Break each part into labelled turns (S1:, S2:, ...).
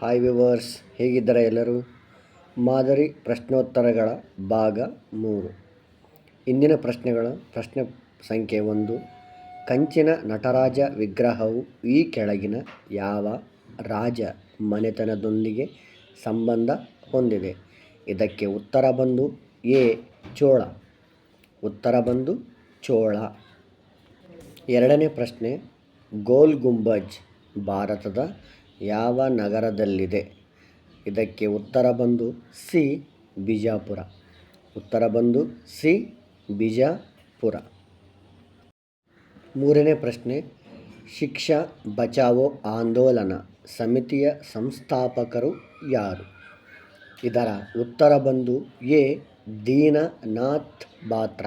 S1: Hi viewers ಹೇಗಿದ್ದಾರೆ ಎಲ್ಲರೂ? ಮಾದರಿ ಪ್ರಶ್ನೋತ್ತರಗಳ ಭಾಗ ಮೂರು. ಇಂದಿನ ಪ್ರಶ್ನೆಗಳ ಪ್ರಶ್ನೆ ಸಂಖ್ಯೆ ಒಂದು. ಕಂಚಿನ ನಟರಾಜ ವಿಗ್ರಹವು ಈ ಕೆಳಗಿನ ಯಾವ ರಾಜ ಮನೆತನದೊಂದಿಗೆ ಸಂಬಂಧ ಹೊಂದಿದೆ? ಇದಕ್ಕೆ ಉತ್ತರ ಬಂದು ಎ, ಚೋಳ. ಉತ್ತರ ಬಂದು ಚೋಳ. ಎರಡನೇ ಪ್ರಶ್ನೆ, ಗೋಲ್ ಗುಂಬಜ್, ಭಾರತದ ಯಾವ ನಗರದಲ್ಲಿದೆ? ಇದಕ್ಕೆ ಉತ್ತರ ಬಂದು ಸಿ, ಬಿಜಾಪುರ. ಉತ್ತರ ಬಂದು ಸಿ, ಬಿಜಾಪುರ. ಮೂರನೇ ಪ್ರಶ್ನೆ. ಶಿಕ್ಷಾ ಬಚಾವೋ ಆಂದೋಲನ ಸಮಿತಿಯ ಸಂಸ್ಥಾಪಕರು ಯಾರು? ಇದರ ಉತ್ತರ ಬಂದು ಎ, ದೀನನಾಥ್ ಬಾತ್ರ.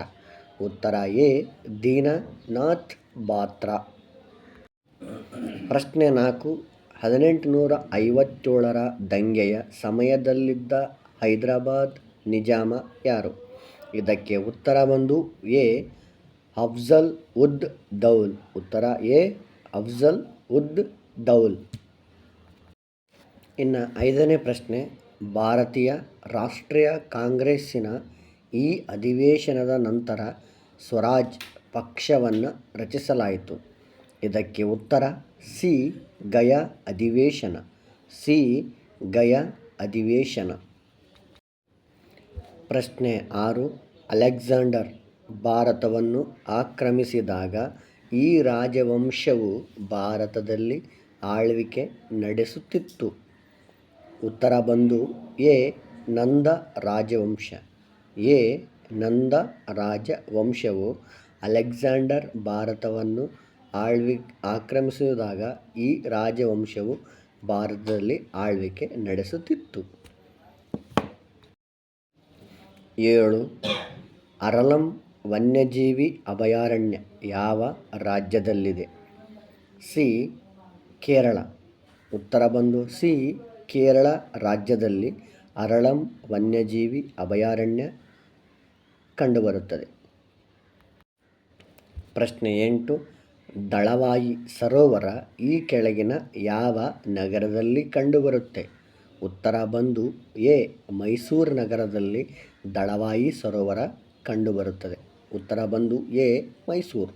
S1: ಉತ್ತರ ಎ, ದೀನನಾಥ್ ಬಾತ್ರ. ಪ್ರಶ್ನೆ ನಾಲ್ಕು. ಹದಿನೆಂಟುನೂರ ಐವತ್ತೇಳರ ದಂಗೆಯ ಸಮಯದಲ್ಲಿದ್ದ ಹೈದರಾಬಾದ್ ನಿಜಾಮ ಯಾರು? ಇದಕ್ಕೆ ಉತ್ತರ ಬಂದು ಎ. ಅಫ್ಜಲ್ ಉದ್ ದೌಲ್. ಉತ್ತರ ಎ. ಅಫ್ಜಲ್ ಉದ್ ದೌಲ್. ಇನ್ನು ಐದನೇ ಪ್ರಶ್ನೆ. ಭಾರತೀಯ ರಾಷ್ಟ್ರೀಯ ಕಾಂಗ್ರೆಸ್ಸಿನ ಈ ಅಧಿವೇಶನದ ನಂತರ ಸ್ವರಾಜ್ ಪಕ್ಷವನ್ನು ರಚಿಸಲಾಯಿತು. ಇದಕ್ಕೆ ಉತ್ತರ ಸಿ, ಗಯಾ ಅಧಿವೇಶನ. ಸಿ, ಗಯಾ ಅಧಿವೇಶನ. ಪ್ರಶ್ನೆ ಆರು, ಅಲೆಕ್ಸಾಂಡರ್ ಭಾರತವನ್ನು ಆಕ್ರಮಿಸಿದಾಗ ಈ ರಾಜವಂಶವು ಭಾರತದಲ್ಲಿ ಆಳ್ವಿಕೆ ನಡೆಸುತ್ತಿತ್ತು. ಉತ್ತರ ಬಂದು ಎ, ನಂದ ರಾಜವಂಶ. ಎ, ನಂದ ರಾಜವಂಶವು ಅಲೆಕ್ಸಾಂಡರ್ ಭಾರತವನ್ನು ಆಳ್ವಿ ಆಕ್ರಮಿಸಿದಾಗ ಈ ರಾಜವಂಶವು ಭಾರತದಲ್ಲಿ ಆಳ್ವಿಕೆ ನಡೆಸುತ್ತಿತ್ತು. ಏಳು. ಅರಲಂ ವನ್ಯಜೀವಿ ಅಭಯಾರಣ್ಯ ಯಾವ ರಾಜ್ಯದಲ್ಲಿದೆ? ಸಿ. ಕೇರಳ. ಉತ್ತರ ಬಂದು ಸಿ. ಕೇರಳ ರಾಜ್ಯದಲ್ಲಿ ಅರಳಂ ವನ್ಯಜೀವಿ ಅಭಯಾರಣ್ಯ ಕಂಡುಬರುತ್ತದೆ. ಪ್ರಶ್ನೆ ಎಂಟು. ದಳವಾಯಿ ಸರೋವರ ಈ ಕೆಳಗಿನ ಯಾವ ನಗರದಲ್ಲಿ ಕಂಡುಬರುತ್ತೆ? ಉತ್ತರ ಬಂದು, ಎ, ಮೈಸೂರು ನಗರದಲ್ಲಿ ದಳವಾಯಿ ಸರೋವರ ಕಂಡುಬರುತ್ತದೆ. ಉತ್ತರ ಬಂದು, ಎ, ಮೈಸೂರು.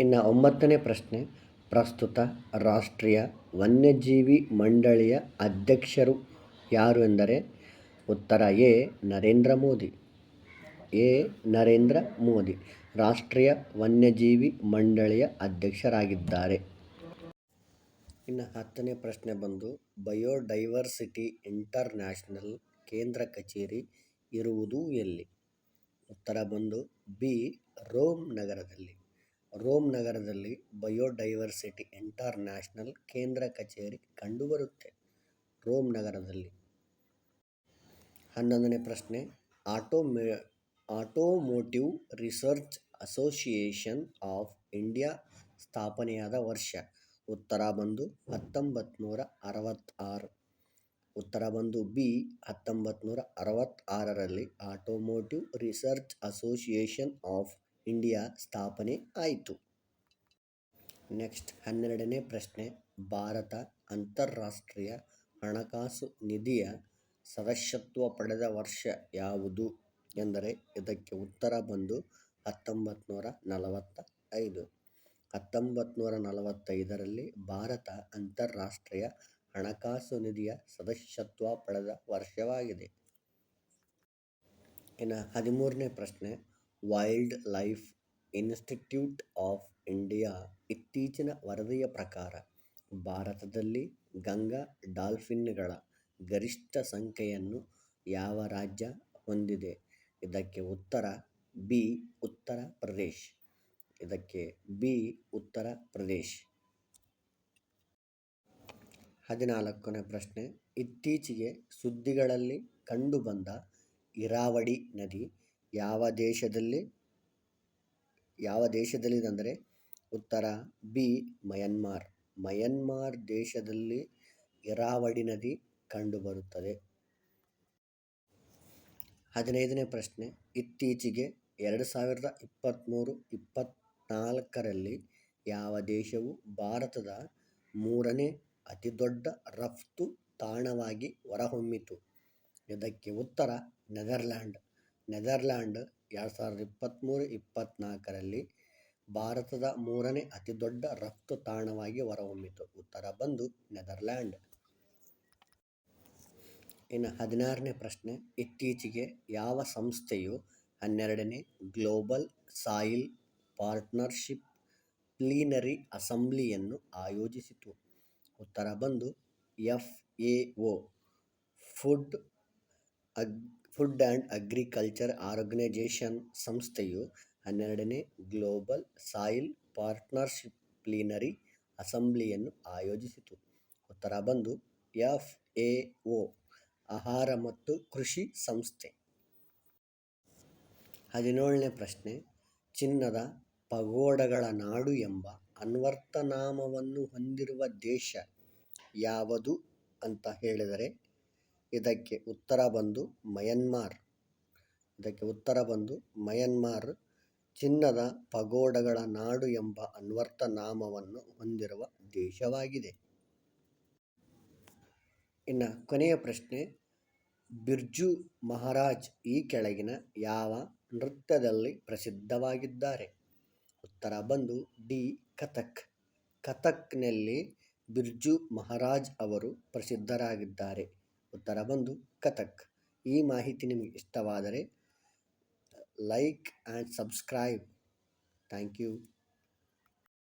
S1: ಇನ್ನು ಒಂಬತ್ತನೇ ಪ್ರಶ್ನೆ. ಪ್ರಸ್ತುತ ರಾಷ್ಟ್ರೀಯ ವನ್ಯಜೀವಿ ಮಂಡಳಿಯ ಅಧ್ಯಕ್ಷರು ಯಾರು ಎಂದರೆ ಉತ್ತರ ಎ, ನರೇಂದ್ರ ಮೋದಿ. ಎ, ನರೇಂದ್ರ ಮೋದಿ. ರಾಷ್ಟ್ರೀಯ ವನ್ಯಜೀವಿ ಮಂಡಳಿಯ ಅಧ್ಯಕ್ಷರಾಗಿದ್ದಾರೆ. ಇನ್ನು ಹತ್ತನೇ ಪ್ರಶ್ನೆ ಬಂದು, ಬಯೋಡೈವರ್ಸಿಟಿ ಇಂಟರ್ನ್ಯಾಷನಲ್ ಕೇಂದ್ರ ಕಚೇರಿ ಇರುವುದು ಎಲ್ಲಿ? ಉತ್ತರ ಬಂದು, ಬಿ, ರೋಮ್ ನಗರದಲ್ಲಿ. ರೋಮ್ ನಗರದಲ್ಲಿ ಬಯೋಡೈವರ್ಸಿಟಿ ಇಂಟರ್ನ್ಯಾಷನಲ್ ಕೇಂದ್ರ ಕಚೇರಿ ಕಂಡುಬರುತ್ತೆ. ರೋಮ್ ನಗರದಲ್ಲಿ. ಹನ್ನೊಂದನೇ ಪ್ರಶ್ನೆ, ಆಟೋಮೇ, automotive research association of India ಸ್ಥಾಪನೆಯಾದ ವರ್ಷ. ಉತ್ತರ ಬಂದು ಹತ್ತೊಂಬತ್ನೂರ ಅರವತ್ತಾರು ಉತ್ತರ ಬಂದು ಬಿ ಹತ್ತೊಂಬತ್ನೂರ ಅರವತ್ತಾರರಲ್ಲಿ automotive research association of India ಸ್ಥಾಪನೆ ಆಯಿತು. ನೆಕ್ಸ್ಟ್ ಹನ್ನೆರಡನೇ ಪ್ರಶ್ನೆ. ಭಾರತ ಅಂತಾರಾಷ್ಟ್ರೀಯ ಹಣಕಾಸು ನಿಧಿಯ ಸದಸ್ಯತ್ವ ಪಡೆದ ವರ್ಷ ಯಾವುದು? ಎಂದರೆ ಇದಕ್ಕೆ ಉತ್ತರ ಬಂದು ಹತ್ತೊಂಬತ್ತು ನೂರ ನಲವತ್ತ ಐದು ಹತ್ತೊಂಬತ್ತು ನೂರ ನಲವತ್ತೈದರಲ್ಲಿ ಭಾರತ ಅಂತಾರಾಷ್ಟ್ರೀಯ ಹಣಕಾಸು ನಿಧಿಯ ಸದಸ್ಯತ್ವ ಪಡೆದ ವರ್ಷವಾಗಿದೆ. ಇನ್ನು ಹದಿಮೂರನೇ ಪ್ರಶ್ನೆ, wildlife institute of India ಇತ್ತೀಚಿನ ವರದಿಯ ಪ್ರಕಾರ ಭಾರತದಲ್ಲಿ ಗಂಗಾ ಡಾಲ್ಫಿನ್ಗಳ ಗರಿಷ್ಠ ಸಂಖ್ಯೆಯನ್ನು ಯಾವ ರಾಜ್ಯ ಹೊಂದಿದೆ? ಇದಕ್ಕೆ ಉತ್ತರ ಬಿ ಉತ್ತರ ಪ್ರದೇಶ್. ಇದಕ್ಕೆ ಬಿ ಉತ್ತರ ಪ್ರದೇಶ್. ಹದಿನಾಲ್ಕನೇ ಪ್ರಶ್ನೆ. ಇತ್ತೀಚೆಗೆ ಸುದ್ದಿಗಳಲ್ಲಿ ಕಂಡುಬಂದ ಇರಾವಡಿ ನದಿ ಯಾವ ದೇಶದಲ್ಲಿ, ಯಾವ ದೇಶದಲ್ಲಿದೆ ಅಂದರೆ ಉತ್ತರ ಬಿ ಮಯನ್ಮಾರ್. ಮಯನ್ಮಾರ್ ದೇಶದಲ್ಲಿ ಇರಾವಡಿ ನದಿ ಕಂಡುಬರುತ್ತದೆ. ಹದಿನೈದನೇ ಪ್ರಶ್ನೆ. ಇತ್ತೀಚೆಗೆ ಎರಡು ಸಾವಿರದ ಇಪ್ಪತ್ತ್ಮೂರು ಇಪ್ಪತ್ತ್ನಾಲ್ಕರಲ್ಲಿ ಯಾವ ದೇಶವು ಭಾರತದ ಮೂರನೇ ಅತಿದೊಡ್ಡ ರಫ್ತು ತಾಣವಾಗಿ ಹೊರಹೊಮ್ಮಿತು? ಇದಕ್ಕೆ ಉತ್ತರ, ನೆದರ್ಲ್ಯಾಂಡ್. ನೆದರ್ಲ್ಯಾಂಡ್ ಎರಡು ಸಾವಿರದ ಇಪ್ಪತ್ತ್ಮೂರು ಇಪ್ಪತ್ತ್ನಾಲ್ಕರಲ್ಲಿ ಭಾರತದ ಮೂರನೇ ಅತಿದೊಡ್ಡ ರಫ್ತು ತಾಣವಾಗಿ ಹೊರಹೊಮ್ಮಿತು. ಉತ್ತರ ಬಂದು ನೆದರ್ಲ್ಯಾಂಡ್. ಇನ್ನು ಹದಿನಾರನೇ ಪ್ರಶ್ನೆ, ಇತ್ತೀಚೆಗೆ ಯಾವ ಸಂಸ್ಥೆಯು ಹನ್ನೆರಡನೇ ಗ್ಲೋಬಲ್ ಸಾಯಿಲ್ ಪಾರ್ಟ್ನರ್ಶಿಪ್ ಪ್ಲೀನರಿ ಅಸೆಂಬ್ಲಿಯನ್ನು ಆಯೋಜಿಸಿತು. ಉತ್ತರ ಬಂದು, ಎಫ್ ಎ ಒ, ಫುಡ್ ಅಗ್, ಫುಡ್ ಆ್ಯಂಡ್ ಅಗ್ರಿಕಲ್ಚರ್ ಆರ್ಗನೈಜೇಷನ್ ಸಂಸ್ಥೆಯು ಹನ್ನೆರಡನೇ ಗ್ಲೋಬಲ್ ಸಾಯಿಲ್ ಪಾರ್ಟ್ನರ್ಶಿಪ್ ಪ್ಲೀನರಿ ಅಸೆಂಬ್ಲಿಯನ್ನು ಆಯೋಜಿಸಿತು. ಉತ್ತರ ಬಂದು, ಎಫ್ ಎ ಒ, ಆಹಾರ ಮತ್ತು ಕೃಷಿ ಸಂಸ್ಥೆ. ಹದಿನೇಳನೇ ಪ್ರಶ್ನೆ, ಚಿನ್ನದ ಪಗೋಡಗಳ ನಾಡು ಎಂಬ ಅನ್ವರ್ಥನಾಮವನ್ನು ಹೊಂದಿರುವ ದೇಶ ಯಾವುದು ಅಂತ ಹೇಳಿದರೆ, ಇದಕ್ಕೆ ಉತ್ತರ ಬಂದು ಮಯನ್ಮಾರ್. ಇದಕ್ಕೆ ಉತ್ತರ ಬಂದು ಮಯನ್ಮಾರ್ ಚಿನ್ನದ ಪಗೋಡಗಳ ನಾಡು ಎಂಬ ಅನ್ವರ್ಥನಾಮವನ್ನು ಹೊಂದಿರುವ ದೇಶವಾಗಿದೆ. ಇನ್ನು ಕೊನೆಯ ಪ್ರಶ್ನೆ, ಬಿರ್ಜು ಮಹಾರಾಜ್ ಈ ಕೆಳಗಿನ ಯಾವ ನೃತ್ಯದಲ್ಲಿ ಪ್ರಸಿದ್ಧವಾಗಿದ್ದಾರೆ. ಉತ್ತರ ಬಂದು ಡಿ. ಕಥಕ್. ಕಥಕ್ನಲ್ಲಿ ಬಿರ್ಜು ಮಹಾರಾಜ್ ಅವರು ಪ್ರಸಿದ್ಧರಾಗಿದ್ದಾರೆ. ಉತ್ತರ ಬಂದು ಕಥಕ್. ಈ ಮಾಹಿತಿ ನಿಮಗೆ ಇಷ್ಟವಾದರೆ like and subscribe. Thank you.